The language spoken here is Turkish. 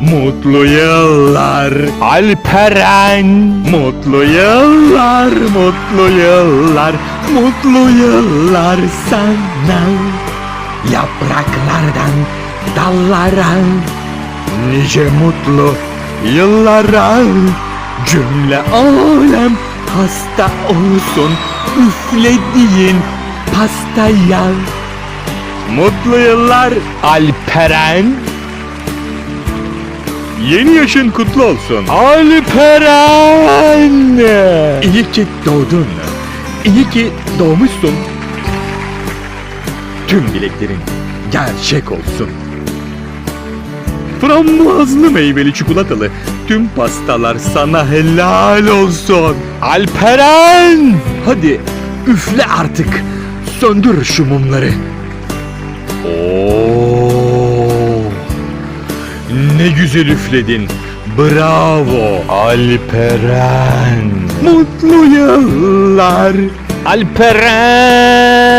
Mutlu yıllar. Alperen. Mutlu yıllar, mutlu yıllar Mutlu yıllar sana. Yapraklardan dallara Nice mutlu yıllara. Cümle alem hasta olsun Üflediğin pastaya Mutlu yıllar Alperen Yeni yaşın kutlu olsun. Alperen! İyi ki doğdun. İyi ki doğmuşsun. Tüm dileklerin gerçek olsun. Frambuazlı meyveli çikolatalı tüm pastalar sana helal olsun. Alperen! Hadi üfle artık. Söndür şu mumları. Oo! Ne güzel üfledin. Bravo Alperen. Mutlu yıllar Alperen.